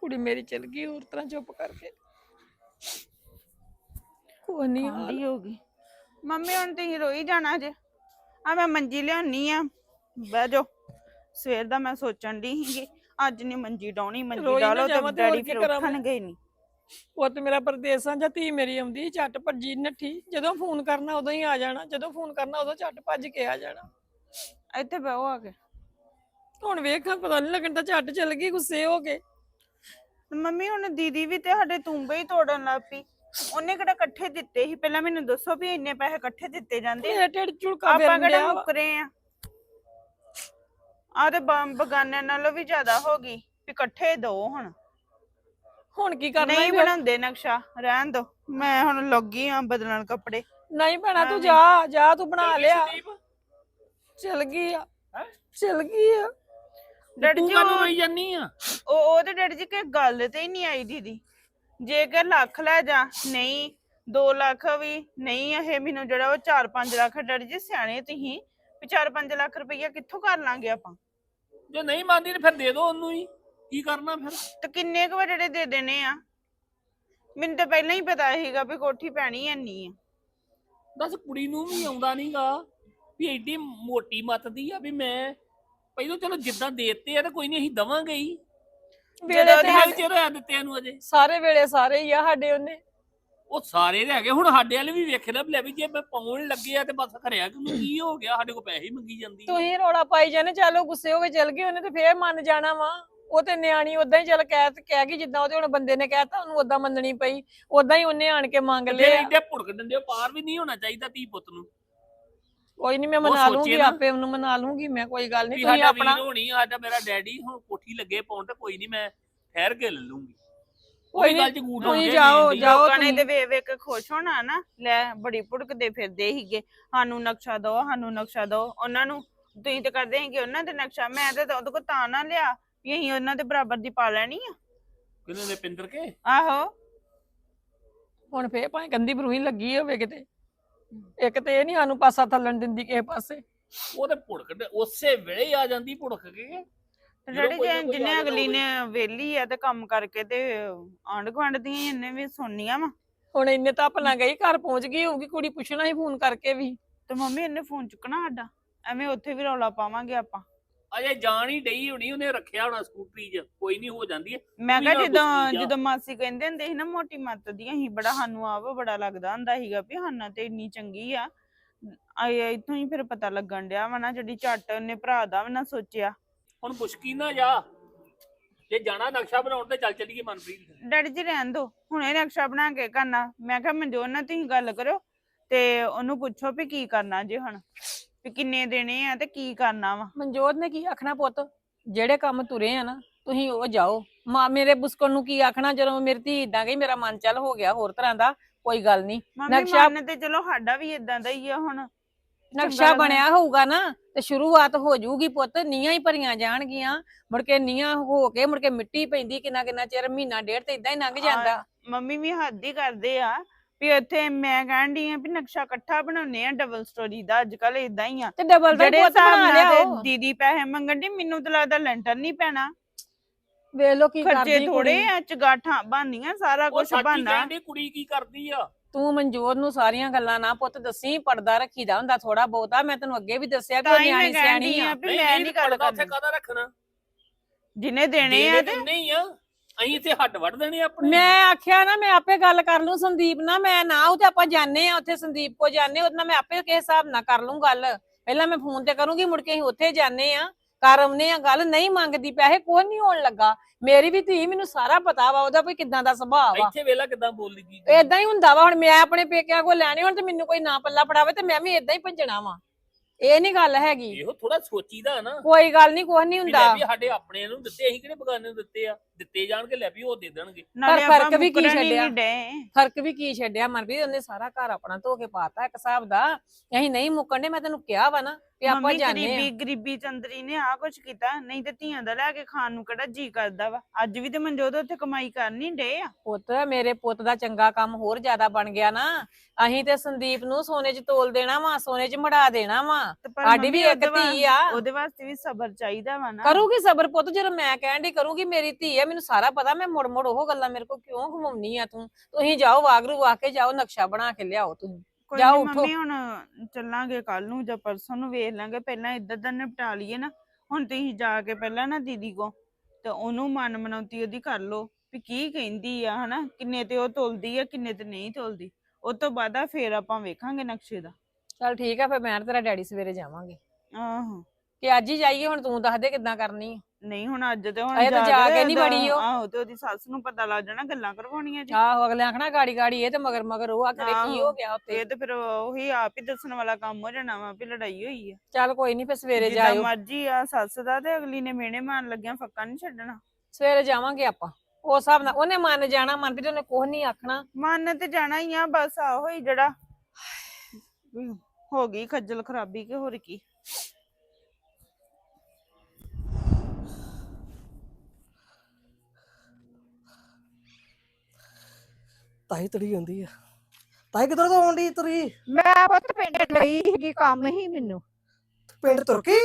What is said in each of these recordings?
ਕੁੜੀ ਮੇਰੀ ਚਲ ਗਈ ਹੋਰ ਤਰ੍ਹਾਂ ਚੁੱਪ ਕਰਕੇ। ਕੋਈ ਨਹੀਂ ਆਂਦੀ ਹੋਗੀ ਮੰਮੀ ਹੁਣ ਤੁਸੀਂ ਰੋਈ ਜਾਣਾ ਜੇ। ਆ ਮੈਂ ਮੰਜੀ ਲਿਆਉਣੀ ਆ। ਬਹਿ ਜਾਓ। ਸਵੇਰ ਦਾ ਮੈਂ ਸੋਚਣ ਦੀ ਸੀਗੀ ਅੱਜ ਨਹੀਂ ਮੰਜੀ ਡਾਉਣੀ ਮੰਜੀ ਰੋਈ ਨਾ ਡਾਲੋ ਤੇ ਜਾਵਾਂ ਤੇ ਹੋਰ ਡੈਡੀ ਕੀ ਫਿਰ ਕਰਾਂ ਮੈਂ? ਉੱਠਣਗੇ ਨਹੀਂ ਪੁੱਤ ਮੇਰਾ ਪਰਦੇਸਾਂ ਜਾਂ ਧੀ ਮੇਰੀ ਆਉਂਦੀ ਝੱਟ ਭੱਜੀ ਨੱਠੀ। ਜਦੋਂ ਫੋਨ ਕਰਨਾ ਉਦੋਂ ਹੀ ਆ ਜਾਣਾ। ਜਦੋਂ ਫੋਨ ਕਰਨਾ ਉਦੋਂ ਝੱਟ ਭੱਜ ਕੇ ਆ ਜਾਣਾ। ਇੱਥੇ ਬਹਿਓ ਆ ਕੇ। ਹੁਣ ਵੇਖਾਂ ਪਤਾ ਨਹੀਂ ਲੱਗਣ ਤਾਂ ਝੱਟ ਚੱਲ ਗਈ ਗੁੱਸੇ ਹੋ ਕੇ। ਮੰਮੀ ਹੁਣ ਦੀਦੀ ਵੀ ਤੇ ਸਾਡੇ ਤੁੰਬੇ ਹੀ ਤੋੜਨ ਲੱਗ ਪਈ ਉਹਨੇ ਕਿਹੜਾ ਇਕੱਠੇ ਦਿੱਤੇ ਸੀ ਪਹਿਲਾਂ ਮੈਨੂੰ ਦੱਸੋ ਵੀ ਇੰਨੇ ਪੈਸੇ ਇਕੱਠੇ ਦਿੱਤੇ ਜਾਂਦੇ ਆ? ਇਹ ਢਿੱਡ ਝੁਲਕਾ ਆਪਾਂ ਫਿਰਨ ਕਿਹੜਾ ਡਿਆ ਵਾ। ਮੁੱਕਰੇ ਆ ਆ ਤੇ ਬ- ਬਗਾਨਿਆਂ ਨਾਲੋਂ ਵੀ ਜ਼ਿਆਦਾ ਹੋ ਗਈ ਵੀ ਇਕੱਠੇ ਦੋ ਹੁਣ ਹੁਣ ਕੀ ਕਰਨਾ ਨਹੀਂ ਈ ਫਿਰ? ਬਣਾਉਂਦੇ ਨਕਸ਼ਾ ਰਹਿਣ ਦੋ ਮੈਂ ਹੁਣ ਲੱਗੀ ਆ ਬਦਲਣ ਕੱਪੜੇ ਨਹੀਂ ਭੈਣਾ ਤੂੰ। ਜਾ ਜਾ ਤੂੰ ਬਣਾ ਲਿਆ? ਚਲ ਗਈ ਆ ਹੈਂ? ਚਲ ਗਈ ਆ ਡੈਡੀ ਤੂੰ ਜੀ ਉਹ- ਰੋਈ ਜਾਨੀ ਆ ਉਹ ਉਹਦੇ ਡੈਡੀ ਜੀ ਕਿ ਗੱਲ ਤੇ ਹੀ ਨਹੀਂ ਆਈ ਦੀਦੀ। ਜੇ ਕਿ ਲੱਖ ਲੈ ਜਾ ਨਹੀਂ 2 ਲੱਖ ਵੀ ਨਹੀਂ ਇਹ ਮੈਨੂੰ ਜਿਹੜਾ ਉਹ 4-5 ਲੱਖ ਡੈਡੀ ਜੀ ਸਿਆਣੇ ਤੁਸੀਂ ਵੀ 4-5 ਲੱਖ ਰੁਪਈਆ ਕਿੱਥੋਂ ਕਰ ਲਾਂਗੇ ਆਪਾਂ? ਜੇ ਨਹੀਂ ਮੰਨਦੀ ਤੇ ਫਿਰ ਦੇ ਦੋ ਉਹਨੂੰ ਹੀ। ਕੀ ਕਰਨਾ ਫਿਰ? ਤੇ ਕਿੰਨੇ ਕੁ ਜਿਹੜੇ ਦੇ ਦੇਣੇ ਆ? ਮੈਨੂੰ ਤਾਂ ਪਹਿਲਾਂ ਹੀ ਪਤਾ ਸੀਗਾ ਵੀ ਕੋਠੀ ਪੈਣੀ ਐਨੀ ਆ। ਦੱਸ ਕੁੜੀ ਨੂੰ ਵੀ ਆਉਂਦਾ ਨਹੀਂਗਾ ਵੀ ਐਡੀ ਮੋਟੀ ਮੱਤ ਦੀ ਆ ਵੀ ਮੈਂ ਪਹਿਲਾਂ ਚਲੋ ਜਿੱਦਾਂ ਦੇਤੇ ਆ ਤਾਂ ਕੋਈ ਨਹੀਂ ਅਸੀਂ ਦਵਾਂਗੇ ਹੀ। ਵੇਲੇ ਜਦੋਂ ਤੇ ਦੀ- ਕਿੰਨੇ ਚਿਰ ਹੋਇਆ ਦਿੱਤੇ ਨੂੰ ਅਜੇ। ਸਾਰੇ ਵੇਲੇ ਸਾਰੇ ਹੀ ਆ ਸਾਡੇ ਉਹਨੇ। ਉਹ ਸਾਰੇ ਦੇ ਹੈਗੇ ਹੁਣ ਸਾਡੇ ਵਾਲੇ ਵੀ ਵੇਖ ਲੈ ਲੈ ਵੀ ਜੇ ਮੈਂ ਪਾਉਣ ਲੱਗੇ ਆ ਤੇ ਬਸ ਖਰਿਆ ਕਿ ਉਹਨੂੰ ਕੀ ਹੋ ਗਿਆ ਸਾਡੇ ਕੋਲ ਪੈਸੇ ਹੀ ਮੰਗੀ ਜਾਂਦੀ। ਤੁਸੀਂ ਰੌਲਾ ਪਾਈ ਜਾਨੇ ਚਲੋ ਗੁੱਸੇ ਹੋ ਕੇ ਚਲ ਗਈ ਉਹਨੇ ਤੇ ਫੇਰ ਮੰਨ ਜਾਣਾ ਵਾ। ਉਹ ਤੇ ਨਿਆਣੀ ਉਦਾਂ ਹੀ ਚਲ ਕਹਿ ਕਹਿ ਗਈ ਜਿੱਦਾਂ ਉਹਦੇ ਹੁਣ ਬੰਦੇ ਨੇ ਕਹਿਤਾ ਉਹਨੂੰ ਉਦਾਂ ਮੰਨਣੀ ਪਈ। ਉਦਾਂ ਹੀ ਉਹਨੇ ਆਣ ਕੇ ਮੰਗ ਲਿਆ। ਐਡੇ ਭੁੜਕ ਡੰਡੇ ਪਾਰ ਵੀ ਨਹੀਂ ਹੋਣਾ ਚਾਹੀਦਾ ਧੀ ਪੁੱਤ ਨੂੰ। ਕੋਈ ਨਹੀਂ ਮੈਂ ਮਨਾ ਸੋਚੇ ਲੂੰਗੀ ਨਾ। ਆਪੇ ਉਹਨੂੰ ਮਨਾ ਲੂੰਗੀ ਮੈਂ ਕੋਈ ਗੱਲ ਨਹੀਂ ਵੀ ਤੁਸੀਂ ਸਾਡਾ ਆਪਣਾ ਵੀਰ ਹੋਣੀ ਆ, ਸਾਡਾ ਮੇਰਾ ਡੈਡੀ ਹੁਣ ਕੋਠੀ ਲੱਗੇ ਪਾਉਣ ਤੇ ਕੋਈ ਨਹੀਂ ਮੈਂ ਠਹਿਰ ਕੇ ਲੈ ਲੂੰਗੀ। ਕੋਈ ਗੱਲ ਚ ਗੂਠ ਤੁਸੀਂ ਹੋਣੀ ਜਾਓ, ਜਾਓ। ਲੋਕਾਂ ਨੇ ਤੁਸੀਂ। ਵੇਖ ਵੇਖ ਕੇ ਖੁਸ਼ ਹੋਣਾ ਨਾ। ਲੈ ਬੜੀ ਭੁੜਕਦੇ ਫਿਰਦੇ ਸੀਗੇ। ਸਾਨੂੰ ਨਕਸ਼ਾ ਦਿਓ ਸਾਨੂੰ ਨਕਸ਼ਾ ਦਿਓ। ਉਹਨਾਂ ਨੂੰ ਤੁਸੀਂ ਤੇ ਕਰਦੇ ਸੀਗੇ ਉਹਨਾਂ ਦੇ ਨਕਸ਼ਾ। ਮੈਂ ਤੇ ਉਹਦੇ ਕੋਲ ਤਾਂ ਨਾ ਲਿਆ ਵੀ ਅਸੀਂ ਉਹਨਾਂ ਦੇ ਬਰਾਬਰ ਦੀ ਪਾ ਲੈਣੀ ਆ। ਕਿਹਨੇ ਨੇ ਪਿੰਦਰ ਕੇ? ਆਹੋ। ਹੁਣ ਫੇਰ ਭਾਵੇਂ ਗੰਦੀ ਬਰੂਹੀ ਲੱਗੀ ਹੋਵੇ ਕਿਤੇ। ਇੱਕ ਤੇ ਇਹ ਨਹੀਂ ਸਾਨੂੰ ਪਾਸਾ ਥੱਲਣ ਦਿੰਦੀ ਕਿਸੇ ਪਾਸੇ। ਉਹ ਤੇ ਭੁੜਕ ਡ- ਉਸੇ ਵੇਲੇ ਹੀ ਆ ਜਾਂਦੀ ਭੁੜਕ ਕੇ। ਜਦੋਂ ਜਿਹੜੀ ਕੋਈ ਨਾ ਜੇ ਕੋਈ ਆਦਤ ਅਗਲੀ। ਨੇ ਵੇਲੀ ਆ ਤੇ ਕੰਮ ਕਰਕੇ ਤੇ ਆਂਢ ਗੁਆਂਢ ਦੀਆਂ ਹੀ ਇਹਨੇ ਵੀ ਸੁਣਨੀਆਂ ਵਾ। ਹੁਣ ਇੰਨੇ ਤਾਂ ਭਲਾ ਗਈ ਘਰ ਪਹੁੰਚ ਗਈ ਹੋਊਗੀ ਕੁੜੀ ਪੁੱਛਣਾ ਹੀ ਫੋਨ ਕਰਕੇ ਵੀ। ਤੇ ਮੰਮੀ ਇਹਨੇ ਫੋਨ ਚੁੱਕਣਾ ਸਾਡਾ ਐਵੇਂ ਉੱਥੇ ਵੀ ਰੌਲਾ ਪਾਵਾਂਗੇ ਆਪਾਂ। ਅਜੇ ਜਾਣ ਹੀ ਡਈ ਹੋਣੀ ਉਹਨੇ ਰੱਖਿਆ ਹੋਣਾ ਸਕੂਟਰੀ 'ਚ ਕੋਈ ਨਹੀਂ ਹੋ ਜਾਂਦੀ ਹੈ। ਮੈਂ ਕਿਹਾ ਨਾ ਜਦੋਂ। ਜਦੋਂ ਮਾਸੀ ਕਹਿੰਦੇ ਹੁੰਦੇ ਸੀ ਨਾ ਮੋਟੀ ਮੱਤ ਦੀਆਂ ਹੀ ਬੜਾ ਸਾਨੂੰ ਆਪ ਬੜਾ ਲੱਗਦਾ ਹੁੰਦਾ ਸੀਗਾ ਵੀ ਹਾਨਾ ਤੇ ਇੰਨੀ ਚੰਗੀ ਆ। ਆਏ ਇਥੋਂ ਹੀ ਫਿਰ ਪਤਾ ਲੱਗਣ ਡਿਆ ਵਾ ਨਾ ਜਿਹੜੀ ਝੱਟ ਉਹਨੇ ਭਰਾ ਦਾ ਵੀ ਨਾ ਸੋਚਿਆ। ਹੁਣ ਮੁਸ਼ਕੀ ਨਾ ਜਾ। ਜੇ ਜਾਣਾ ਨਕਸ਼ਾ ਬਣਾਉਣ ਤੇ ਚੱਲ ਚੱਲੀਏ ਮਨਪ੍ਰੀਤ ਡੈਡੀ ਜੀ ਰਹਿਣ ਦੋ ਹੁਣੇ ਨਕਸ਼ਾ ਬਣਾ ਕੇ ਕਰਨਾ। ਮੈਂ ਕਿਹਾ ਮਨਜੋਤ ਨਾਲ ਤੁਸੀਂ ਗੱਲ ਕਰੋ ਤੇ ਉਹਨੂੰ ਪੁੱਛੋ ਵੀ ਕੀ ਕਰਨਾ ਜੇ ਹੁਣ। ਵੀ ਕਿੰਨੇ ਦੇਣੇ ਆ ਤੇ ਕੀ ਕਰਨਾ ਵਾ? ਮਨਜੋਤ ਨੇ ਕੀ ਆਖਣਾ ਪੁੱਤ? ਜਿਹੜੇ ਕੰਮ ਤੁਰੇ ਆ ਨਾ ਤੁਸੀਂ ਉਹ ਜਾਓ। ਮਾਂ ਮੇਰੇ ਬੁਸਕਣ ਨੂੰ ਕੀ ਆਖਣਾ? ਜਦੋਂ ਮੇਰੀ ਧੀ ਇਦਾਂ ਗਈ ਮੇਰਾ ਮਨ ਚੱਲ ਹੋ ਗਿਆ ਹੋਰ ਤਰ੍ਹਾਂ ਦਾ ਕੋਈ ਗੱਲ ਨਹੀਂ। ਮੰਮੀ ਨਕਸ਼ਾ- ਮਨ ਤੇ ਚਲੋ ਸਾਡਾ ਵੀ ਇਦਾਂ ਦਾ ਹੀ ਆ ਹੁਣ। ਨਕਸ਼ਾ। ਬਣਿਆ ਹੋਊਗਾ ਨਾ ਤੇ ਸ਼ੁਰੂਆਤ ਹੋ ਜਾਊਗੀ ਪੁੱਤ। ਨੀਆਂ ਹੀ ਭਰੀਆਂ ਜਾਣਗੀਆਂ। ਮੁੜ ਕੇ ਨੀਆਂ ਹੋ ਕੇ ਮੁੜ ਕੇ ਮਿੱਟੀ ਪੈਂਦੀ ਕਿੰਨਾ ਕਿੰਨਾ ਚਿਰ ਮਹੀਨਾ ਡੇਢ ਤੇ ਇਦਾਂ ਹੀ ਲੰਘ ਜਾਂਦਾ। ਮੰਮੀ ਵੀ ਹੱਦ ਹੀ ਕਰਦੇ ਆ। ਵੀ ਉੱਥੇ ਮੈਂ ਕਹਿਣ ਡਈ ਆ ਵੀ ਨਕਸ਼ਾ ਇਕੱਠਾ ਬਣਾਉਨੇ ਆ ਡਬਲ ਸਟੋਰੀ ਦਾ ਅੱਜ ਕੱਲ ਇਦਾਂ ਹੀ ਆ। ਤੇ ਡਬਲ ਪੁੱਤ ਹਿਸਾਬ ਬਣਾ ਲਿਆ ਤੇ ਦੀਦੀ ਪੈਸੇ ਮੰਗਣ ਦੀ ਮੈਨੂੰ ਤਾਂ ਲੱਗਦਾ ਲੈਂਟਰ ਨਹੀਂ ਪੈਣਾ। ਵੇਖ ਲੋ ਕੀ ਖਰਚੇ ਕਰਦੀ ਥੋੜੇ ਕੁੜੀ। ਆ ਚਗਾਠਾਂ ਬਣਨੀਆਂ ਸਾਰਾ ਉਹ ਕੁਝ ਸੱਚੀ ਬਣਨਾ। ਕਹਿੰਦੀ ਕੁੜੀ ਕੀ ਕਰਦੀ ਆ? ਤੂੰ ਮਨਜੋਤ ਨੂੰ ਸਾਰੀਆਂ ਗੱਲਾਂ ਨਾ ਪੁੱਤ ਦੱਸੀ ਪਰਦਾ ਰੱਖੀਦਾ ਹੁੰਦਾ ਥੋੜਾ ਬਹੁਤਾ। ਮੈਂ ਤੈਨੂੰ ਅੱਗੇ ਵੀ ਦੱਸਿਆ ਕਿ ਉਹ ਤਾਂ ਹੀ ਮੈਂ ਨਿਆਣੀ ਕਹਿਣ ਸਿਆਣੀ ਆ ਆ। ਵੀ ਮੈਂ ਨਹੀਂ ਗੱਲ ਪੜਦਾ ਉੱਥੇ ਕਰਨੀ। ਕਾਹਦਾ ਰੱਖਣਾ? ਜਿਹਨੇ ਦੇਣੇ ਆ ਤੇ ਨਹੀਂ ਆ। ਅਸੀਂ ਇੱਥੇ ਹੱਡ ਵੱਢ ਦੇਣੇ ਆਪਣੇ। ਮੈਂ ਆਖਿਆ ਨਾ ਮੈਂ ਆਪੇ ਗੱਲ ਕਰ ਲੂੰ ਸੰਦੀਪ ਨਾਲ। ਮੈਂ ਨਾ ਉਹ ਤੇ ਆਪਾਂ ਜਾਣੇ ਆ ਉੱਥੇ ਸੰਦੀਪ ਕੋ ਜਾਣੇ ਉਹਦੇ ਨਾਲ ਮੈਂ ਆਪੇ ਕਿਸ ਹਿਸਾਬ ਨਾਲ ਕਰ ਲੂੰ ਗੱਲ। ਪਹਿਲਾਂ ਮੈਂ ਫੋਨ ਤੇ ਕਰੂੰਗੀ ਮੁੜ ਕੇ ਅਸੀਂ ਉੱਥੇ ਜਾਣੇ ਆ ਕਰ ਆਉਨੇ ਆ ਗੱਲ ਨਹੀਂ ਮੰਗਦੀ ਪੈਸੇ ਕੋਈ ਨਹੀਂ ਹੋਣ ਲੱਗਾ। ਮੇਰੀ ਵੀ ਧੀ ਮੈਨੂੰ ਸਾਰਾ ਪਤਾ ਵਾ ਉਹਦਾ ਕੋਈ ਕਿਦਾਂ ਦਾ ਸੁਭਾਅ ਵਾ। ਇੱਥੇ ਵੇਲਾ ਕਿਦਾਂ ਬੋਲਦੀ ਕੀ ਏਦਾਂ ਹੀ ਹੁੰਦਾ ਵਾ ਹੁਣ ਮੈਂ ਆਪਣੇ ਪੇਕਿਆਂ ਕੋਲ ਲੈਣੇ ਹੁਣ ਤੇ ਮੈਨੂੰ ਕੋਈ ਨਾ ਪੱਲਾ ਫੜਾਵੇ ਤੇ ਮੈਂ ਵੀ ਏਦਾਂ ਹੀ ਭੰਜਣਾ ਵਾ। ਇਹ ਨਹੀਂ ਗੱਲ ਹੈਗੀ। ਇਹੋ ਥੋੜਾ ਸੋਚੀਦਾ ਨਾ। ਕੋਈ ਗੱਲ ਨਹੀਂ ਕੁਛ ਨਹੀਂ ਵੀ ਹੁੰਦਾ। ਲੈ ਵੀ ਸਾਡੇ ਆਪਣੇ ਨੂੰ ਦਿੱਤੇ ਅਸੀਂ ਕਿਹੜੇ ਬਗਾਨੇ ਨੂੰ ਦਿੱਤੇ ਆ? ਦਿੱਤੇ ਜਾਣਗੇ ਲੈ ਵੀ ਉਹ ਦੇ ਦੇਣਗੇ। ਨਾਲੇ ਫ਼ਰਕ ਆਪਾਂ ਵੀ ਕੀ ਮੁੱਕਰਨ ਹੀ ਛੱਡਿਆ? ਨਹੀਂ ਡਏ। ਫ਼ਰਕ ਵੀ ਕੀ ਛੱਡਿਆ ਮਨਪ੍ਰੀਤ? ਉਹਨੇ ਸਾਰਾ ਘਰ ਆਪਣਾ ਧੋ ਕੇ ਪਾਤਾ ਇੱਕ ਹਿਸਾਬ ਦਾ। ਅਸੀਂ ਨਹੀਂ ਮੁੱਕਣ ਦੇ ਮੈਂ ਤੈਨੂੰ ਕਿਹਾ ਵਾ ਨਾ। ਵੀ ਆਪਾਂ ਮੰਮੀ ਜਾਣੇ ਆ। ਗਰੀਬੀ ਗਰੀਬੀ ਚੰਦਰੀ ਨੇ ਆ ਕੁਝ ਕੀਤਾ ਨਹੀਂ ਤੇ ਧੀਆਂ ਦਾ ਲੈ ਕੇ ਖਾਣ ਨੂੰ ਕਿਹੜਾ ਜੀ ਕਰਦਾ ਵਾ। ਅੱਜ ਵੀ ਤੇ ਮਨਜੋਤ ਉੱਥੇ ਕਮਾਈ ਕਰਨੀ ਡੇ ਆ। ਪੁੱਤ ਮੇਰੇ ਪੁੱਤ ਦਾ ਚੰਗਾ ਕੰਮ ਹੋਰ ਜ਼ਿਆਦਾ ਬਣ ਗਿਆ ਨਾ। ਅਸੀਂ ਤੇ ਸੰਦੀਪ ਨੂੰ ਸੋਨੇ 'ਚ ਤੋਲ ਦੇਣਾ ਵਾ ਸੋਨੇ 'ਚ ਮੜਾ ਦੇਣਾ ਵਾ। ਤੇ ਪਰ ਸਾਡੀ ਵੀ ਮੰਮੀ ਇੱਕ ਉਹਦੇ ਧੀ ਆ। ਉਹਦੇ ਵਾਸਤੇ ਵੀ ਸਬਰ ਚਾਹੀਦਾ ਵਾ ਨਾ। ਕਰੂਗੀ ਸਬਰ ਪੁੱਤ ਜਦੋਂ ਮੈਂ ਕਹਿਣ ਦੀ ਕਰੂਗੀ ਮੇਰੀ ਧੀ ਹੈ ਮੈਨੂੰ ਸਾਰਾ ਪਤਾ ਮੈਂ ਮੁੜ ਮੁੜ ਉਹ ਗੱਲਾਂ ਮੇਰੇ ਕੋਲ ਕਿਉਂ ਘੁਮਾਉਣੀ ਆ ਤੂੰ? ਤੁਸੀਂ ਜਾਓ ਵਾਗਰੂ ਵਾ ਕੇ ਜਾਓ ਨਕਸ਼ਾ ਬਣਾ ਕੇ ਲਿਆਓ ਤੁਸੀਂ ਕੋਈ ਜਾਓ, ਨੀ ਉੱਠੋ। ਮੰਮੀ ਹੁਣ ਚੱਲਾਂਗੇ ਕੱਲ ਨੂੰ ਜਾਂ ਪਰਸੋਂ ਨੂੰ ਵੇਖ ਲਾਂਗੇ। ਪਹਿਲਾਂ ਇੱਧਰ ਦਾ ਨਿਪਟਾ ਲਈਏ ਨਾ। ਹੁਣ ਤੁਸੀਂ ਜਾ ਕੇ ਪਹਿਲਾਂ ਨਾ ਦੀਦੀ ਕੋ ਤੇ ਉਹਨੂੰ ਮਨ ਮਨੌਤੀ ਉਹਦੀ ਕਰ ਲਓ ਵੀ ਕੀ ਕਹਿੰਦੀ ਆ ਹਨਾ? ਕਿੰਨੇ ਤੇ ਉਹ ਤੁਲਦੀ ਆ ਕਿੰਨੇ ਤੇ ਨਹੀਂ ਤੁਲਦੀ। ਉਹ ਤੋਂ ਬਾਅਦ ਆ ਫੇਰ ਆਪਾਂ ਵੇਖਾਂਗੇ ਨਕਸ਼ੇ ਦਾ। ਚਲ ਠੀਕ ਆ ਫਿਰ ਮੈਂ ਤੇ ਤੇਰਾ ਡੈਡੀ ਸਵੇਰੇ ਜਾਵਾਂਗੇ। ਆਹੋ। ਕਿ ਅੱਜ ਹੀ ਜਾਈਏ ਹੁਣ ਤੂੰ ਦੱਸ ਦੇ ਕਿੱਦਾਂ ਕਰਨੀ ਆ। ਨਹੀਂ ਹੁਣ ਅੱਜ ਤੇ ਹੁਣ ਅਜੇ ਤਾਂ ਜਾ ਕੇ ਨੀ ਉਹਦਾ- ਬੜੀ ਉਹ। ਆਹੋ ਤੇ ਉਹਦੀ ਸੱਸ ਨੂੰ ਪਤਾ ਲੱਗ ਜਾਣਾ ਗੱਲਾਂ ਕਰਵਾਉਣੀਆਂ ਜੀ। ਆਹੋ ਅਗਲੇ ਆਖਣਾ ਗਾੜੀ ਗਾੜੀ ਇਹ ਤੇ ਮਗਰ ਮਗਰ ਉਹ ਆ ਕਰੇ ਕੀ ਹੋ ਆਹੋ। ਗਿਆ ਉੱਤੇ ਇਹ ਤੇ ਫਿਰ ਉਹੀ ਆਪ ਹੀ ਦੱਸਣ ਵਾਲਾ ਕੰਮ ਹੋ ਜਾਣਾ ਵਾ ਵੀ ਲੜਾਈ ਹੋਈ ਆ। ਚੱਲ ਕੋਈ ਨਹੀਂ ਫਿਰ ਸਵੇਰੇ ਜਿੱਦਾਂ ਜਾਇਓ। ਮਰਜ਼ੀ ਆ ਸੱਸ ਦਾ ਤੇ ਅਗਲੀ ਨੇ ਮਿਹਣੇ ਮਾਰਨ ਲੱਗਿਆ ਫੱਕਾ ਨਹੀਂ ਛੱਡਣਾ। ਸਵੇਰੇ ਜਾਵਾਂਗੇ ਆਪਾਂ। ਉਸ ਹਿਸਾਬ ਨਾਲ ਉਹਨੇ ਮੰਨ ਜਾਣਾ ਮਨਪ੍ਰੀਤ ਉਹਨੇ ਕੁਝ ਨਹੀਂ ਆਖਣਾ। ਮਨ ਤੇ ਜਾਣਾ ਹੀ ਆ ਬਸ ਆਹੋ ਹੀ ਜਿਹੜਾ। ਹੋ ਗਈ ਖੱਜਲ ਖਰਾਬੀ ਕਿ ਹੋਰ ਕੀ। ਤਾਈ ਤੜੀ ਹੁੰਦੀ ਆ। ਤਾਈ ਕਿਧਰ ਤੋਂ ਆਉਂਦੀ ਤੁਰੀ? ਮੈਂ ਪੁੱਤ ਪਿੰਡ ਗਈ ਸੀਗੀ ਕੰਮ ਹੀ ਮੈਨੂੰ। ਪਿੰਡ ਤੁਰ ਕੇ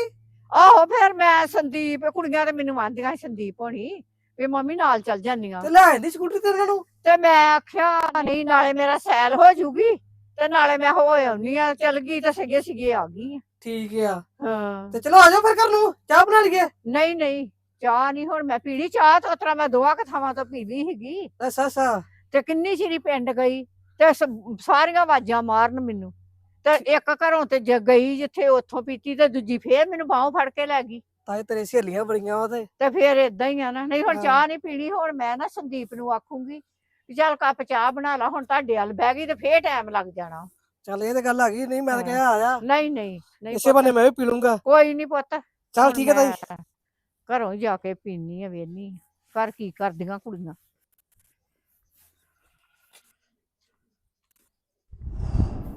ਆਹੋ ਫਿਰ ਮੈਂ ਸੰਦੀਪ ਕੁੜੀਆਂ ਤੇ ਮੈਨੂੰ ਆਂਦੀਆਂ ਸੰਦੀਪ ਹੋਣੀ ਵੀ ਮੰਮੀ ਨਾਲ ਚੱਲ ਜਾਂਦੀਆਂ। ਤੇ ਲੈ ਆਂਦੀ ਸਕੂਟਰੀ ਤੇਰੇ ਨੂੰ? ਤੇ ਮੈਂ ਆਖਿਆ ਨਹੀਂ ਨਾਲੇ ਮੇਰਾ ਸੈਲ ਹੋ ਜੂਗੀ ਤੇ ਨਾਲੇ ਮੈਂ ਹੋ ਆਉਣੀ ਆ ਚੱਲ ਗਈ ਤੇ ਸਗੇ ਸਗੇ ਆ ਗਈ। ਠੀਕ ਆ। ਹਾਂ। ਤੇ ਚਲੋ ਆ ਜਾਓ ਫਿਰ ਕਰ ਨੂੰ ਚਾਹ ਬਣਾ ਲਈਏ? ਨਹੀਂ ਨਹੀਂ ਚਾਹ ਨਹੀਂ ਹੁਣ ਮੈਂ ਪੀੜੀ ਚਾਹ ਤਾਂ ਉਤਰਾ ਮੈਂ ਦੋਆ ਕਥਾਵਾਂ ਤੋਂ ਪੀ ਲਈ ਸੀਗੀ। ਅੱਛਾ ਅੱਛਾ। ਤੇ ਕਿੰਨੀ ਚਿਰੀ ਪਿੰਡ ਗਈ ਤੇ ਸ- ਸਾਰੀਆਂ ਆਵਾਜ਼ਾਂ ਮਾਰਨ ਮੈਨੂੰ। ਤੇ ਇੱਕ ਘਰੋਂ ਤੇ ਜ ਗਈ ਜਿੱਥੇ ਉੱਥੋਂ ਪੀਤੀ ਤੇ ਦੂਜੀ ਫੇਰ ਮੈਨੂੰ ਬਾਹੋਂ ਫੜ ਕੇ ਲੈ ਗਈ। ਤਾਈ ਤੇਰੇ ਸਹੇਲੀਆਂ ਬੜੀਆਂ ਵਾ ਤੇ। ਤੇ ਫਿਰ ਇਦਾਂ ਹੀ ਆ ਨਾ ਨਹੀਂ ਹੁਣ ਹਾਂ। ਚਾਹ ਨਹੀਂ ਪੀਣੀ ਹੁਣ ਮੈਂ ਨਾ ਸੰਦੀਪ ਨੂੰ ਆਖੂੰਗੀ ਵੀ ਚੱਲ ਕੱਪ ਚਾਹ ਬਣਾ ਲਾ ਹੁਣ ਤੁਹਾਡੇ ਵੱਲ ਬਹਿ ਗਈ ਤੇ ਫੇਰ ਟਾਈਮ ਲੱਗ ਜਾਣਾ। ਚੱਲ ਇਹ ਤੇ ਗੱਲ ਆ ਗਈ ਨਹੀਂ ਮੈਂ ਤਾਂ ਹਾਂ। ਕਿਹਾ ਆ ਜਾ ਨਹੀਂ ਨਹੀਂ ਨਹੀਂ ਇਸੇ ਬੰਨੇ ਮੈਂ ਵੀ ਪੀ ਲੂੰਗਾ। ਕੋਈ ਨਹੀਂ ਪੁੱਤ। ਚੱਲ ਹੁਣ ਠੀਕ ਹੈ ਤਾਈ। ਮੈਂ ਘਰੋਂ ਜਾ ਕੇ ਪੀਣੀ ਆ ਵੇਨੀ ਘਰ ਕੀ ਕਰਦੀਆਂ ਕੁੜੀਆਂ।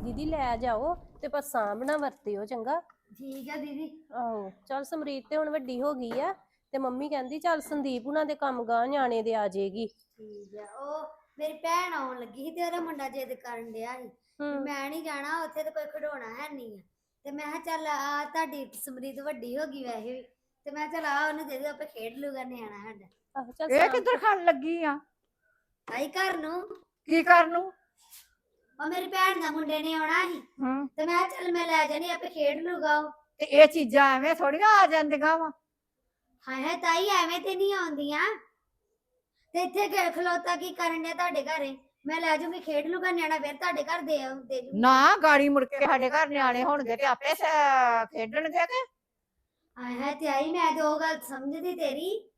ਦੀਦੀ ਲੈ ਜਾਓ ਤੇ ਪਰ ਸਾਂਭਣਾ ਵਰਤਿਓ ਚੰਗਾ। ਠੀਕ ਆ ਦੀਦੀ। ਆਹੋ ਚੱਲ ਸਮਰੀਤ ਤੇ ਹੁਣ ਵੱਡੀ ਹੋ ਗਈ ਆ ਤੇ ਮੰਮੀ ਕਹਿੰਦੀ ਚੱਲ ਸੰਦੀਪ ਉਹਨਾਂ ਦੇ ਕੰਮ ਗਾਂ ਨਿਆਣੇ ਦੇ ਆ ਜਾਏਗੀ ਠੀਕ ਆ ਉਹ ਮੇਰੀ ਭੈਣ ਆਉਣ ਲੱਗੀ ਸੀ ਤੇ ਉਹਦਾ ਮੁੰਡਾ ਜਿੱਦ ਕਰਨ ਡਿਆ ਸੀ ਵੀ ਮੈਂ ਨਹੀਂ ਜਾਣਾ ਉੱਥੇ ਤੇ ਕੋਈ ਖਿਡੌਣਾ ਹੈ ਨਹੀਂ ਆ। ਤੇ ਮੈਂ ਕਿਹਾ ਚੱਲ ਆ ਤੁਹਾਡੀ ਸਮਰੀਤ ਵੱਡੀ ਹੋ ਗਈ ਵੈਸੇ ਵੀ ਤੇ ਮੈਂ ਕਿਹਾ ਚੱਲ ਆ ਉਹਨੂੰ ਦੇ ਦਿਓ ਆਪੇ ਖੇਡ ਲੂਗਾ ਨਿਆਣਾ ਸਾਡਾ। ਆਹੋ ਚੱਲ ਇਹ ਸਾਂਭ- ਕਿੱਧਰ ਖਾਣ ਲੱਗੀ ਆ? ਆਈ ਘਰ ਨੂੰ। ਕੀ ਕਰਨ ਨੂੰ? ਉਹ ਮੇਰੀ ਭੈਣ ਦਾ ਮੁੰਡੇ ਨੇ ਆਉਣਾ ਸੀ। ਹੂੰ। ਤੇ ਮੈਂ ਕਿਹਾ ਚੱਲ ਮੈਂ ਲੈ ਜਾਣੀ ਆਪੇ ਖੇਡ ਲੂਗਾ ਉਹ ਤੇ ਇਹ ਚੀਜ਼ਾਂ ਐਵੇਂ ਥੋੜੀਆਂ ਆ ਜਾਂਦੀਆਂ ਵਾ। ਹਾਏ ਹਾਏ ਤਾਈ ਐਵੇਂ ਤੇ ਨਹੀਂ ਆਉਂਦੀਆਂ। ਤੇ ਇੱਥੇ ਖੇ- ਖਲੋਤਾ ਕੀ ਕਰਨ ਡਿਆ ਤੁਹਾਡੇ ਘਰੇ? ਮੈਂ ਲੈ ਜਾਊਂਗੀ ਖੇਡ ਲੂਗਾ ਨਿਆਣਾ ਫਿਰ ਤੁਹਾਡੇ ਘਰ ਦੇ ਆਊ ਦੇ ਨਾ ਗਾੜੀ ਮੁੜ ਕੇ ਸਾਡੇ ਘਰ ਨਿਆਣੇ ਹੋਣਗੇ ਤੇ ਆਪੇ ਸ- ਖੇਡਣਗੇ ਕਿ? ਹਾਏ ਹਾਏ ਤੇ ਆਈ ਮੈਂ ਤੇ ਉਹ ਗੱਲ ਸਮਝਦੀ ਤੇਰੀ।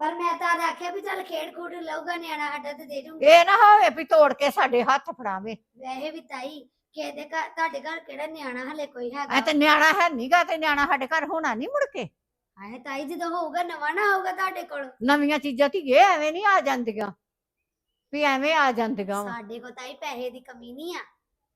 ਪਰ ਮੈਂ ਤਾਂ ਆਖਿਆ ਵੀ ਚੱਲ ਖੇਡ ਖੂਡ ਲਊਗਾ ਨਿਆਣਾ ਸਾਡਾ ਤੇ ਦੇ ਜੂੰਗੀ ਇਹ ਨਾ ਹੋਵੇ ਵੀ ਤੋੜ ਕੇ ਸਾਡੇ ਹੱਥ ਫੜਾਵੇ। ਵੈਸੇ ਵੀ ਤਾਈ ਕਿਸੇ ਦੇ ਘਰ ਤੁਹਾਡੇ ਘਰ ਕਿਹੜਾ ਨਿਆਣਾ ਹਲੇ ਕੋਈ ਐ ਹੈਗਾ ਤੇ ਨਿਆਣਾ ਹੈ ਨਹੀਂਗਾ ਤੇ ਨਿਆਣਾ ਸਾਡੇ ਘਰ ਹੋਣਾ ਨਹੀਂ ਮੁੜ ਕੇ। ਹਾਏ ਤਾਈ ਜਦੋਂ ਹੋਊਗਾ ਨਵਾਂ ਨਾ ਹੋਊਗਾ ਤੁਹਾਡੇ ਕੋਲ? ਨਵੀਆਂ ਚੀਜ਼ਾਂ ਧੀਏ ਐਵੇਂ ਨਹੀਂ ਆ ਜਾਂਦੀਆਂ। ਵੀ ਐਵੇਂ ਆ ਜਾਂਦੀਆਂ ਵਾਂ। ਸਾਡੇ ਕੋਲ ਤਾਈ ਪੈਸੇ ਦੀ ਕਮੀ ਨਹੀਂ ਆ।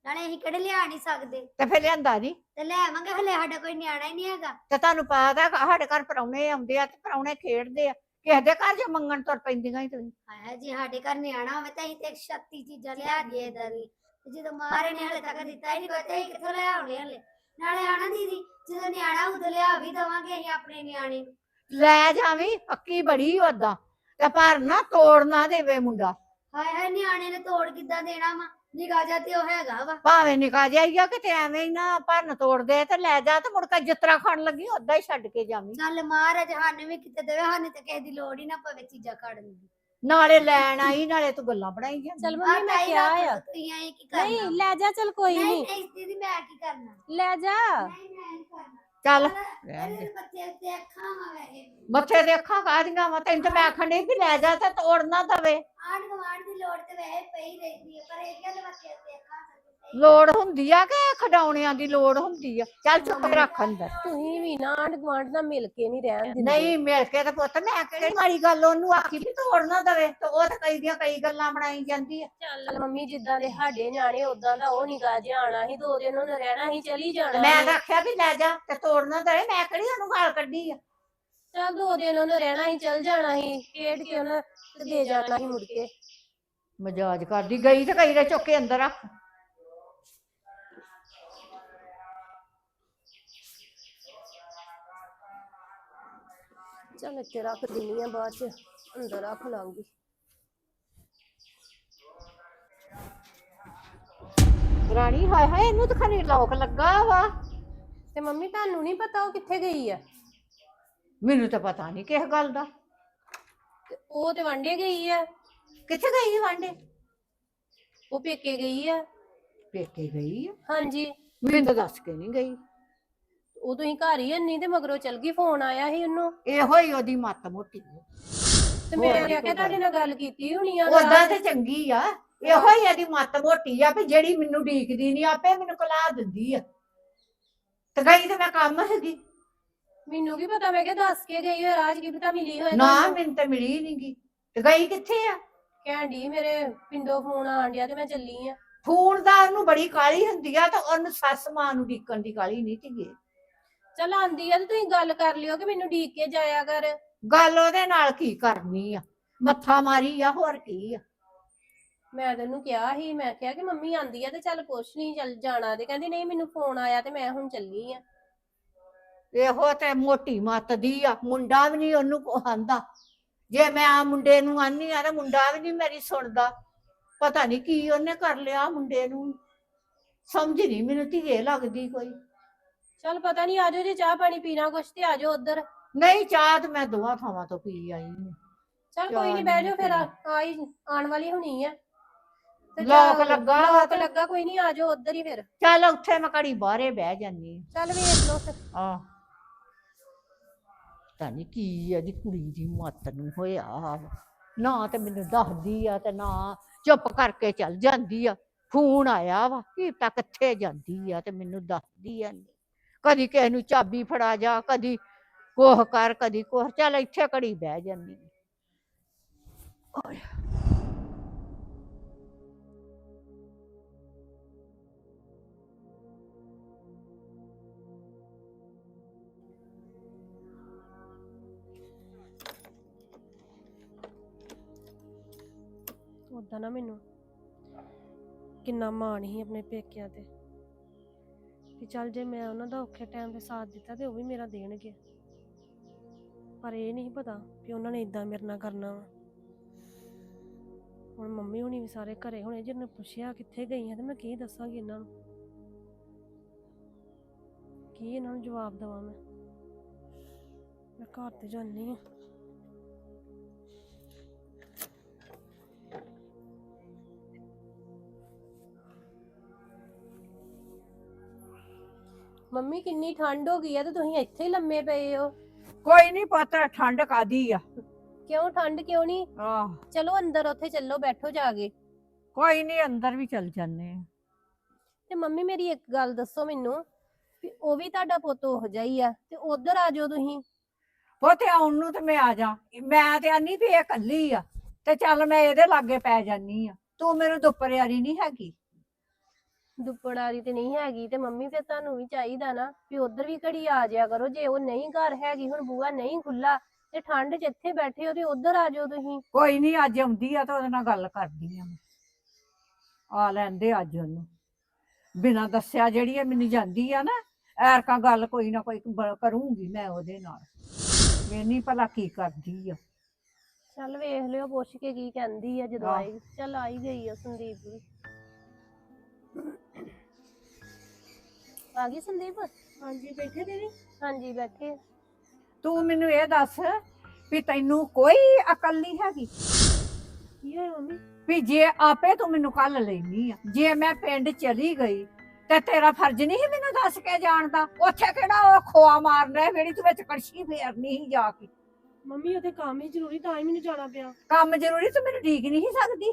ਨਾਲੇ ਅਸੀਂ ਕਿਹੜੇ ਲਿਆ ਨਹੀਂ ਸਕਦੇ? ਤੇ ਫਿਰ ਲਿਆਂਦਾ ਨਹੀਂ ਤੇ ਲੈ ਆਵਾਂਗੇ ਹਲੇ ਸਾਡਾ ਕੋਈ ਨਿਆਣਾ ਹੀ ਨਹੀਂ ਹੈਗਾ। ਤੇ ਤੁਹਾਨੂੰ ਪਤਾ ਸਾਡੇ ਘਰ ਪਰੌਣੇ ਆਉਂਦੇ ਆ ਤੇ ਪਰੌਣੇ ਖੇਡਦੇ ਆ। ਕਿਸੇ ਦੇ ਘਰ ਜੇ ਮੰਗਣ ਤੁਰ ਪੈਂਦੀਆਂ ਹੀ ਤੁਸੀਂ ਹਾਏ ਜੀ ਸਾਡੇ ਘਰ ਨਿਆਣਾ ਹੋਵੇ ਤਾਂ ਅਸੀਂ ਤੇ 36 ਚੀਜ਼ਾਂ ਲਿਆ ਦਈਏ ਏਦਾਂ ਦੀ ਤੇ ਜਦੋਂ ਮਾਰੇ ਨੇ ਹਲੇ ਤੱਕ ਦਿੱਤਾ ਹੀ ਨਹੀਂ ਕੋਈ ਤੇ ਅਸੀਂ ਕਿੱਥੋਂ ਲੈ ਆਉਣੇ ਹਲੇ? ਨਾਲੇ ਆਣਾ ਦੀਦੀ ਜਦੋਂ ਨਿਆਣਾ ਉਦੋਂ ਲਿਆ ਵੀ ਦਵਾਂਗੇ ਅਸੀਂ ਆਪਣੇ ਨਿਆਣੇ ਨੂੰ। ਲੈ ਜਾਵੀਂ ਪੱਕੀ ਬੜੀ ਓਦਾਂ ਤੇ ਪਰ ਨਾ ਤੋੜ ਨਾ ਦੇਵੇ ਮੁੰਡਾ। ਹਾਏ ਹਾਏ ਨਿਆਣੇ ਨੇ ਤੋੜ ਕਿੱਦਾਂ ਦੇਣਾ ਵਾ? ਨਿਗਾਹ ਜਾ ਤੇ ਉਹ ਹੈਗਾ ਵਾ। ਭਾਵੇਂ ਨਿਕਾ ਜਾਈਆ ਕਿਤੇ ਐਵੇਂ ਹੀ ਨਾ ਭਰਨ ਤੋੜ ਦੇ ਤੇ ਲੈ ਜਾ ਤੇ ਮੁੜ ਕੇ ਜਿਤਰਾ ਖਾਣ ਲੱਗੀ ਓਦਾਂ ਹੀ ਛੱਡ ਕੇ ਜਾਵੀਂ। ਚੱਲ ਮਹਾਰਾਜ ਸਾਨੂੰ ਵੀ ਕਿਤੇ ਦੇਵੇ ਸਾਨੂੰ ਤੇ ਕਿਸੇ ਦੀ ਲੋੜ ਹੀ ਨਾ ਪਵੇ ਚੀਜ਼ਾਂ ਖੜਨ ਦੀ ਨਾਲੇ ਲੈਣ ਆਈ ਨਾਲੇ ਤੂੰ ਗੱਲਾਂ ਬਣਾਈ ਜਾਂਦੀ। ਚੱਲ ਆਹ ਮੰਮੀ ਮੈਂ ਤਾਈ ਕਿਹਾ ਰੱਖ ਆ। ਲਓ ਤੁਸੀਂ ਐਂ ਕੀ ਕਰਨਾ। ਨਹੀਂ ਲੈ ਜਾ ਚੱਲ ਕੋਈ ਨਹੀਂ ਨਹੀਂ ਨਹੀਂ ਦੀਦੀ ਮੈਂ ਕੀ ਕਰਨਾ। ਲੈ ਜਾ। ਨਹੀਂ ਮੈਂ ਨਹੀਂ ਕਰਨਾ। ਚੱਲ। ਵਾ ਵੈਸੇ ਮੱਥੇ ਦੇ ਅੱਖਾਂ ਕਾਹਦੀਆਂ ਵਾ? ਤੈਨੂੰ ਤੇ ਮੈਂ ਆਖਣ ਡਈ ਵੀ ਲੈ ਜਾ ਤੇ ਤੋੜ ਨਾ ਦਵੇ। ਆਂਢ ਗੁਆਂਢ ਦੀ ਲੋੜ ਤੇ ਵੈਸੇ ਪਈ ਰਹਿੰਦੀ ਹੈ ਪਰ ਇਹ ਗੱਲ ਬੱਚੇ ਉੱਤੇ ਅੱਖਾਂ ਤੇ ਲੋੜ ਹੁੰਦੀ ਆ ਕਿ ਖਡਾਉਣਿਆਂ ਦੀ ਲੋੜ ਹੁੰਦੀ ਆ? ਚੱਲ ਚੁੱਪ ਰੱਖ ਅੰਦਰ। ਤੁਸੀਂ ਵੀ ਨਾ ਆਂਢ ਗੁਆਂਢ ਨਾਲ ਮਿਲ ਕੇ ਨਹੀਂ ਰਹਿਣ ਦਿੰਦੇ। ਨਹੀਂ ਮਿਲ ਕੇ ਤੇ ਪੁੱਤ ਮੈਂ ਕਿਹੜੀ ਮਾੜੀ ਗੱਲ ਉਹਨੂੰ ਆਖੀ ਵੀ ਤੋੜ ਨਾ ਦਵੇ ਤੇ ਉਹ ਤਾਂ ਕਈ ਦੀਆਂ ਕਈ ਗੱਲਾਂ ਬਣਾਈ ਜਾਂਦੀ ਆ। ਚੱਲ ਮੰਮੀ ਜਿੱਦਾਂ ਦੇ ਸਾਡੇ ਨਿਆਣੇ ਉਦਾਂ ਦਾ ਉਹ ਨਿਗਾਹ ਜਾਣਾ ਸੀ ਦੋ ਦਿਨ ਉਹਨੇ ਰਹਿਣਾ ਸੀ ਚਲੀ ਜਾਣਾ ਮੈਂ। ਤਾਂ ਆਖਿਆ ਵੀ ਲੈ ਜਾ ਤੇ ਤੋੜ ਨਾ ਦਵੇ ਮੈਂ ਕਿਹੜੀ ਉਹਨੂੰ ਗਾਲ ਕੱਢੀ ਆ? ਚੱਲ ਦੋ ਦਿਨ ਉਹਨੇ ਰਹਿਣਾ ਸੀ ਚਲ ਜਾਣਾ ਸੀ ਖੇਡ ਕੇ ਉਹਨੇ ਤੇ ਦੇ ਜਾਣਾ ਸੀ ਮੁੜ ਕੇ। ਮਜਾਜ ਕਰਦੀ ਗਈ ਤੇ ਕਈ ਦੇ ਚੁੱਕ ਕੇ ਅੰਦਰ ਰੱਖ। ਚੱਲ ਇੱਥੇ ਰੱਖ ਦਿੰਨੀ ਆ ਬਾਅਦ ਚ ਅੰਦਰ ਰੱਖ ਲਾਂਗੀ। ਰਾਣੀ ਹਾਏ ਹਾਏ ਇਹਨੂੰ ਤਾਂ ਖਣੀ ਲੋਕ ਲੱਗਾ ਵਾ। ਤੇ ਮੰਮੀ ਤੁਹਾਨੂੰ ਨਹੀਂ ਪਤਾ ਉਹ ਕਿੱਥੇ ਗਈ ਆ? ਮੈਨੂੰ ਤਾਂ ਪਤਾ ਨਹੀਂ ਕਿਸ ਗੱਲ ਦਾ। ਤੇ ਉਹ ਤੇ ਵਾਂਡੇ ਗਈ ਆ। ਕਿੱਥੇ ਗਈ ਵਾਂਡੇ ਉਹ ਪੇਕੇ ਗਈ ਆ। ਪੇਕੇ ਗਈ ਆ? ਹਾਂਜੀ। ਮੈਨੂੰ ਤਾਂ ਦੱਸ ਕੇ ਨਹੀਂ ਗਈ। ਉਹ ਤੁਸੀਂ ਘਰ ਹੀ ਨਹੀਂ ਤੇ ਮਗਰੋਂ ਚਲ ਗਈ ਫੋਨ ਆਇਆ ਸੀ ਉਹਨੂੰ। ਇਹੋ ਹੀ ਉਹਦੀ ਮੱਤ ਮੋਟੀ ਤੇ ਮੈਂ ਕੋਈ ਤੁਹਾਡੇ ਨਾਲ ਗੱਲ ਕੀਤੀ ਹੋਣੀ ਆ ਉਦਾਂ ਤੇ ਚੰਗੀ ਆ ਇਹੋ ਹੀ ਇਹਦੀ ਮੱਤ ਮੋਟੀ ਆ ਵੀ ਜਿਹੜੀ ਮੈਨੂੰ ਢੀਕਦੀ ਨਹੀਂ ਆਪੇ ਮੈਨੂੰ ਕਲਾ ਦਿੰਦੀ ਆ। ਤੇ ਗਈ ਤੇ ਮੈਂ ਕੰਮ ਸੀਗੀ। ਮੈਨੂੰ ਕੀ ਪਤਾ ਮੈਂ ਕਿਹਾ ਦੱਸ ਕੇ ਗਈ ਹੋਏ ਰਾਜ ਕੀ ਪਤਾ ਮਿਲੀ ਹੋਏ ਨਾ। ਮੈਨੂੰ ਤੇ ਮਿਲੀ ਨਹੀਂਗੀ ਤੇ ਗਈ ਕਿੱਥੇ ਆ? ਡਈ ਮੇਰੇ ਪਿੰਡੋਂ ਫੋਨ ਆਣ ਡਿਆ ਤੇ ਮੈਂ ਚੱਲੀ ਆ। ਫੋਨ ਦਾ ਉਹਨੂੰ ਬੜੀ ਕਾਲੀ ਹੁੰਦੀ ਆ ਤੇ ਉਹਨੂੰ ਸੱਸ ਮਾਂ ਨੂੰ ਢੀਕਣ ਦੀ ਕਾਲੀ ਨਹੀਂ ਧੀਏ ਚੱਲ ਆਂਦੀ ਆ ਤੇ ਤੁਸੀਂ ਗੱਲ ਕਰ ਲਿਓ ਕਿ ਮੈਨੂੰ ਢੀਕ ਕੇ ਜਾਇਆ ਕਰ। ਗੱਲ ਉਹਦੇ ਨਾਲ ਕੀ ਕਰਨੀ ਆ? ਮੱਥਾ ਮਾਰੀ ਆ ਹੋਰ ਕੀ ਆ? ਮੈਂ ਤੈਨੂੰ ਕਿਹਾ ਸੀ ਮੈਂ ਕਿਹਾ ਕਿ ਮੰਮੀ ਆਂਦੀ ਆ ਤੇ ਚੱਲ ਪੁੱਛ ਨਹੀਂ ਚੱਲ ਜਾਣਾ ਤੇ। ਕਹਿੰਦੀ ਨਹੀਂ ਮੈਨੂੰ ਫੋਨ ਆਇਆ ਤੇ ਮੈਂ ਹੁਣ ਚੱਲੀ ਆ। ਇਹੋ ਤੇ ਮੋਟੀ ਮੱਤ ਦੀ ਆ ਮੁੰਡਾ ਵੀ ਨਹੀਂ ਉਹਨੂੰ ਕੋ ਆਂਦਾ। ਜੇ ਮੈਂ ਆ ਮੁੰਡੇ ਨੂੰ ਆਨੀ ਆ ਤੇ ਮੁੰਡਾ ਵੀ ਨਹੀਂ ਮੇਰੀ ਸੁਣਦਾ। ਪਤਾ ਨਹੀਂ ਕੀ ਉਹਨੇ ਕਰ ਲਿਆ ਮੁੰਡੇ ਨੂੰ। ਸਮਝ ਨਹੀਂ ਮੈਨੂੰ ਧੀਏ ਲੱਗਦੀ ਕੋਈ। ਚੱਲ ਪਤਾ ਨਹੀਂ ਆਜੋ ਜੇ ਚਾਹ ਪਾਣੀ ਪੀਣਾ ਕੁਛ ਤੇ ਆਜੋ ਉਧਰ। ਨਹੀਂ ਚਾਹ ਤੇ ਮੈਂ ਦੋਵਾਂ ਥਾਵਾਂ ਤੋਂ ਪੀ ਆਈ ਹਾਂ ਚੱਲ ਕੋਈ ਨਹੀਂ ਬਹਿ ਜਾਓ ਫਿਰ। ਆ- ਆਈ ਆਉਣ ਵਾਲੀ ਹੋਣੀ ਆ। ਤੇ ਲੋਕ ਲੱਗਾ ਵਾ ਲੋਕ ਤੇ- ਲੱਗਾ ਕੋਈ ਨਹੀਂ ਆਜੋ ਉਧਰ ਹੀ ਫਿਰ। ਚੱਲ ਉੱਥੇ ਮੈਂ ਘੜੀ ਬਾਹਰੇ ਬਹਿ ਜਾਨੀ ਚੱਲ ਵੇਖ ਲਓ ਫਿਰ। ਆ ਤਾਂ ਨਹੀਂ ਕੀ ਇਹਦੀ ਕੁੜੀ ਦੀ ਮੱਤ ਨੂੰ ਹੋਇਆ। ਵਾ ਨਾ ਤੇ ਮੈਨੂੰ ਦੱਸਦੀ ਆ ਤੇ ਨਾ ਚੁੱਪ ਕਰਕੇ ਚੱਲ ਜਾਂਦੀ ਆ। ਫੋਨ ਆਇਆ ਵਾ ਕੀ ਪਤਾ ਕਿੱਥੇ ਜਾਂਦੀ ਆ ਤੇ ਮੈਨੂੰ ਦੱਸਦੀ ਆ। ਨੀ। ਕਦੀ ਕਿਸੇ ਨੂੰ ਚਾਬੀ ਫੜਾ ਜਾ, ਕਦੀ ਕੋਹ ਕਰ, ਕਦੀ ਕੋਹ। ਚੱਲ ਇੱਥੇ ਘੜੀ ਬਹਿ ਜਾਂਦੀ ਆ। ਉਦਾਂ ਨਾ ਮੈਨੂੰ ਕਿੰਨਾ ਮਾਣ ਸੀ ਆਪਣੇ ਪੇਕਿਆਂ ਤੇ। ਵੀ ਚੱਲ ਜੇ ਮੈਂ ਉਹਨਾਂ ਦਾ ਔਖੇ ਟਾਈਮ ਤੇ ਸਾਥ ਦਿੱਤਾ ਤੇ ਉਹ ਵੀ ਮੇਰਾ ਦੇਣਗੇ। ਪਰ ਇਹ ਨਹੀਂ ਪਤਾ ਵੀ ਉਹਨਾਂ ਨੇ ਇਦਾਂ ਮੇਰੇ ਨਾਲ ਕਰਨਾ ਵਾ। ਹੁਣ ਮੰਮੀ ਹੁਣੀ ਵੀ ਸਾਰੇ ਘਰੇ ਹੋਣੇ, ਜਿਹਨੇ ਪੁੱਛਿਆ ਕਿੱਥੇ ਗਈਆਂ ਤੇ ਮੈਂ ਕੀ ਦੱਸਾਂਗੀ ਇਹਨਾਂ ਨੂੰ? ਕੀ ਇਹਨਾਂ ਨੂੰ ਜਵਾਬ ਦੇਵਾਂ ਮੈਂ? ਮੈਂ ਘਰ ਤੇ ਜਾਂਦੀ ਹਾਂ। ਮੰਮੀ ਕਿੰਨੀ ਠੰਡ ਹੋ ਗਈ ਆ ਤੇ ਤੁਸੀਂ ਇੱਥੇ ਹੀ ਲੰਮੇ ਪਏ ਹੋ। ਕੋਈ ਨਹੀਂ ਪਤਾ ਠੰਡ ਕਾਦੀ ਆ? ਕਿਉਂ ਠੰਡ ਕਿਉਂ ਨਹੀਂ ਆਹ। ਚਲੋ ਅੰਦਰ ਉੱਥੇ ਚੱਲੋ ਬੈਠੋ ਜਾ ਕੇ। ਕੋਈ ਨਹੀਂ ਅੰਦਰ ਵੀ ਚੱਲ ਜਾਂਦੇ ਆ। ਤੇ ਮੰਮੀ ਮੇਰੀ ਇੱਕ ਗੱਲ ਦੱਸੋ ਮੈਨੂੰ ਵੀ ਉਹ ਵੀ ਤੁਹਾਡਾ ਪੁੱਤ ਉਹ ਹੀ ਆ ਤੇ ਉਧਰ ਆ ਜਾਓ ਤੁਸੀਂ। ਉਹ ਤੇ ਆਉਣ ਨੂੰ ਤੇ ਮੈਂ ਆ ਜਾ। ਮੈਂ ਤੇ ਆਨੀ ਵੀ ਇਹ ਇਕੱਲੀ ਆ ਤੇ ਚੱਲ ਮੈਂ ਇਹਦੇ ਲਾਗੇ ਪੈ ਜਾਨੀ ਆ। ਤੂੰ ਮੈਨੂੰ ਦੁਪਰਿਆਰੀ ਨਹੀਂ ਹੈਗੀ? ਦੁੱਪੜਾਰੀ ਤੇ ਨਹੀਂ ਹੈਗੀ ਤੇ ਮੰਮੀ ਫਿਰ ਤੁਹਾਨੂੰ ਵੀ ਚਾਹੀਦਾ ਨਾ ਵੀ ਉਧਰ ਵੀ ਘੜੀ ਆ ਜਾਇਆ ਕਰੋ ਜੇ ਉਹ ਨਹੀਂ ਘਰ ਹੈਗੀ ਹੁਣ ਬੂਆ ਨਹੀਂ ਖੁੱਲਾ ਤੇ ਠੰਡ 'ਚ ਇੱਥੇ ਬੈਠੇ ਹੋ ਤੇ ਉਧਰ ਆ ਜਾਓ ਤੁਸੀਂ। ਕੋਈ ਨਹੀਂ ਅੱਜ ਆਉਂਦੀ ਆ ਤਾਂ ਉਹਦੇ ਨਾਲ ਗੱਲ ਕਰਦੀ ਆ ਮੈਂ। ਆ ਲੈਂਦੇ ਅੱਜ ਉਹਨੂੰ। ਬਿਨਾਂ ਦੱਸਿਆ ਜਿਹੜੀ ਇਹ ਮੈਨੂੰ ਜਾਂਦੀ ਆ ਨਾ ਐਰਕਾ ਗੱਲ ਕੋਈ ਨਾ ਕੋਈ ਬ- ਕਰੂੰਗੀ ਮੈਂ ਉਹਦੇ ਨਾਲ। ਮੈਨੀ ਭਲਾ ਕੀ ਕਰਦੀ ਆ। ਚੱਲ ਵੇਖ ਲਿਓ ਪੁੱਛ ਕੇ ਕੀ ਕਹਿੰਦੀ ਆ ਜਦੋਂ ਆਹ। ਆਏਗੀ। ਚੱਲ ਆਈ ਗਈ ਆ ਸੰਦੀਪ ਵੀ। ਆ ਗਈ ਸੰਦੀਪ? ਹਾਂਜੀ ਬੈਠੇ ਦੀਦੀ ਹਾਂਜੀ ਬੈਠੇ ਤੂੰ ਮੈਨੂੰ ਇਹ ਦੱਸ ਵੀ ਤੈਨੂੰ ਕੋਈ ਅਕਲ ਨਹੀਂ ਹੈਗੀ? ਕੀ ਹੋਇਆ ਮੰਮੀ? ਵੀ ਜੇ ਆਪੇ ਤੂੰ ਮੈਨੂੰ ਕੱਲ ਲੈਣੀ ਆ ਜੇ ਮੈਂ ਪਿੰਡ ਚਲੀ ਗਈ ਤੇ ਤੇਰਾ ਫਰਜ਼ ਨਹੀਂ ਸੀ ਮੈਨੂੰ ਦੱਸ ਕੇ ਜਾਣ ਦਾ? ਉੱਥੇ ਕਿਹੜਾ ਉਹ ਖੋਆ ਮਾਰਨਾ ਹੈ ਜਿਹੜੀ ਤੂੰ ਵਿੱਚ ਕੜਛੀ ਫੇਰਨੀ ਸੀ ਜਾ ਕੇ? ਮੰਮੀ ਉਹਦੇ ਕੰਮ ਹੀ ਜ਼ਰੂਰੀ ਤਾਂ ਹੀ ਮੈਨੂੰ ਜਾਣਾ ਪਿਆ। ਕੰਮ ਜ਼ਰੂਰੀ ਤੂੰ ਮੈਨੂੰ ਢੀਕ ਨਹੀਂ ਸੀ ਸਕਦੀ?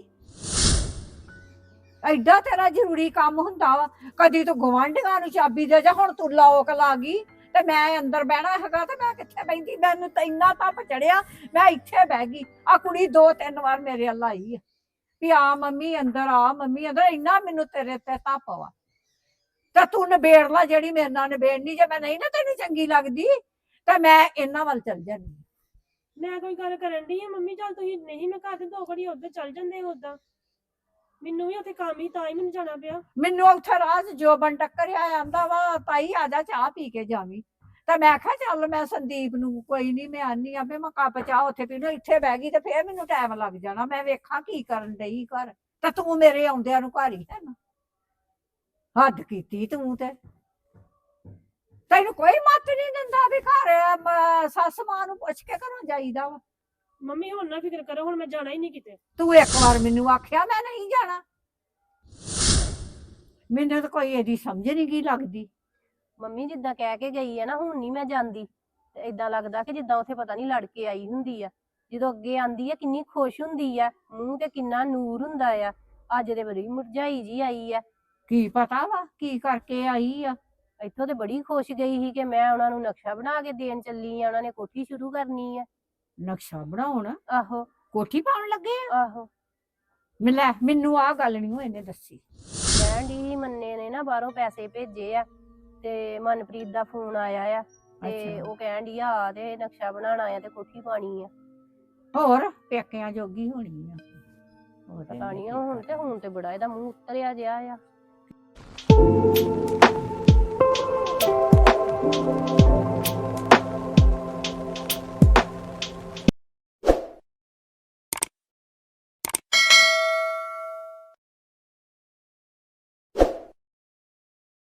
ਐਡਾ ਤੇਰਾ ਜ਼ਰੂਰੀ ਕੰਮ ਹੁੰਦਾ ਵਾ। ਕਦੀ ਤੂੰ ਗਵਾਂਢੀਆਂ ਨੂੰ ਚਾਬੀ ਦੇ ਜਾ, ਹੁਣ ਤੂੰ ਲੋਕ ਲਾ ਗਈ। ਤੇ ਮੈਂ ਅੰਦਰ ਬਹਿਣਾ ਹੈਗਾ ਤੇ ਮੈਂ ਕਿੱਥੇ ਬੈਂਦੀ ਮੈਨੂੰ ਤਾਂ ਇੰਨਾ ਤਪ ਚੜਿਆ, ਮੈਂ ਇੱਥੇ ਬਹਿ ਗਈ। ਆ ਕੁੜੀ ਦੋ ਤਿੰਨ ਵਾਰ ਮੇਰੇ ਵੱਲ ਆਈ ਆ। ਵੀ ਆ ਮੰਮੀ ਅੰਦਰ, ਆ ਮੰਮੀ ਅੰਦਰ, ਇੰਨਾ ਮੈਨੂੰ ਤੇਰੇ ਤੇ ਤਪ ਵਾ। ਤੇ ਤੂੰ ਨਿਬੇੜ ਲਾ ਜਿਹੜੀ ਮੇਰੇ ਨਾਲ ਨਿਬੇੜਨੀ, ਜੇ ਮੈਂ ਨਹੀਂ ਨਾ ਤੈਨੂੰ ਚੰਗੀ ਲੱਗਦੀ, ਤੇ ਮੈਂ ਇਹਨਾਂ ਵੱਲ ਚੱਲ ਜਾਂਦੀ। ਮੈਂ ਕੋਈ ਗੱਲ ਕਰਨ ਦੀ ਆ, ਮੰਮੀ ਚੱਲ ਤੁਸੀਂ ਨਹੀਂ ਮੈਂ ਘਰ ਤੇ ਦੋ ਘੜੀ ਉੱਧਰ ਚੱਲ ਜਾਂਦੇ ਉਦਾਂ ਮੈਨੂੰ ਵੀ ਉੱਥੇ ਕੰਮ ਹੀ ਤਾਂ ਹੀ ਮੈਨੂੰ ਜਾਣਾ ਪਿਆ। ਮੈਨੂੰ ਉੱਥੇ ਰਾਹ ਜੋਬਨ ਟੱਕਰਿਆ ਆਂਦਾ ਵਾ ਤਾਈ ਆ ਜਾ ਚਾਹ ਪੀ ਕੇ ਜਾਵੀਂ। ਤੇ ਮੈਂ ਕਿਹਾ ਚੱਲ ਮੈਂ ਸੰਦੀਪ ਨੂੰ ਕੋਈ ਨਹੀਂ ਮੈਂ ਆਨੀ ਆ ਵੀ ਮੈਂ ਕੱਪ ਚਾਹ ਉੱਥੇ ਪੀਣੋ ਇੱਥੇ ਬਹਿ ਗਈ ਤੇ ਫੇਰ ਮੈਨੂੰ ਟਾਈਮ ਲੱਗ ਜਾਣਾ। ਮੈਂ ਵੇਖਾਂ ਕੀ ਕਰਨ ਡਈ ਘਰ। ਤੇ ਤੂੰ ਮੇਰੇ ਆਉਂਦਿਆਂ ਨੂੰ ਘਰ ਹੀ ਹੈ ਨਾ। ਹੱਦ ਕੀਤੀ ਤੂੰ ਤੇ। ਤੈਨੂੰ ਕੋਈ ਮੱਤ ਨਹੀਂ ਦਿੰਦਾ ਵੀ ਘਰ ਅਮ, ਸੱਸ ਮਾਂ ਨੂੰ ਪੁੱਛ ਕੇ ਘਰੋਂ ਜਾਈਦਾ ਵਾ। ਮੰਮੀ ਹੁਣ ਨਾ ਫਿਕਰ ਕਰੋ ਹੁਣ ਮੈਂ ਜਾਣਾ ਹੀ ਨਹੀਂ ਕਿਤੇ। ਤੂੰ ਇੱਕ ਵਾਰ ਮੈਨੂੰ ਆਖਿਆ ਮੈਂ ਨਹੀਂ ਜਾਣਾ। ਮੈਨੂੰ ਤਾਂ ਕੋਈ ਇਹਦੀ ਸਮਝ ਨਹੀਂ ਗਈ ਲੱਗਦੀ। ਮੰਮੀ ਜਿੱਦਾਂ ਕਹਿ ਕੇ ਗਈ ਹੈ ਨਾ ਹੁਣ ਨਹੀਂ ਮੈਂ ਜਾਂਦੀ। ਤੇ ਇਦਾਂ ਲੱਗਦਾ ਕਿ ਜਿੱਦਾਂ ਉੱਥੇ ਪਤਾ ਨਹੀਂ ਲੜ ਕੇ ਆਈ ਹੁੰਦੀ ਆ। ਜਦੋਂ ਅੱਗੇ ਆਂਦੀ ਆ ਕਿੰਨੀ ਖੁਸ਼ ਹੁੰਦੀ ਆ। ਮੂੰਹ ਤੇ ਕਿੰਨਾ ਨੂਰ ਹੁੰਦਾ ਆ। ਅੱਜ ਤੇ ਬੜੀ ਮੁਰਝਾਈ ਜੀ ਆਈ ਆ। ਕੀ ਪਤਾ ਵਾ ਕੀ ਕਰਕੇ ਆਈ ਆ? ਇੱਥੋਂ ਤੇ ਬੜੀ ਖੁਸ਼ ਗਈ ਸੀ ਕਿ ਮੈਂ ਉਹਨਾਂ ਨੂੰ ਨਕਸ਼ਾ ਬਣਾ ਕੇ ਦੇਣ ਚੱਲੀ ਆ ਉਹਨਾਂ ਨੇ ਕੋਠੀ ਸ਼ੁਰੂ ਕਰਨੀ ਆ। ਨਕਸ਼ਾ ਬਣਾਉਣ। ਆਹੋ। ਕੋਠੀ ਪਾਉਣ ਲੱਗੇ ਆ? ਆਹੋ। ਮਿਲੇ ਮੈਨੂੰ ਆ ਗੱਲ ਨਹੀਂ ਇਹਨੇ ਦੱਸੀ। ਕਹਿਣ ਦੀ ਮੰਨੇ ਨੇ ਨਾ ਬਾਹਰੋਂ ਪੈਸੇ ਭੇਜੇ ਆ ਤੇ ਮਨਪ੍ਰੀਤ ਦਾ ਫੋਨ ਆਇਆ ਆ ਤੇ ਅੱਛਾ। ਉਹ ਕਹਿਣ ਦੀ ਆ ਤੇ ਨਕਸ਼ਾ ਬਣਾਉਣਾ ਆ ਤੇ ਕੋਠੀ ਪਾਣੀ ਆ। ਹੋਰ ਪੇਕਿਆਂ ਜੋਗੀ ਹੋਣੀ ਆ। ਹੋਰ ਪਤਾ ਨਹੀਂ ਹੁਣ ਤੇ ਹੁਣ ਤੇ ਬੜਾ ਇਹਦਾ ਮੂੰਹ ਉਤਰਿਆ ਜਿਆ ਆ।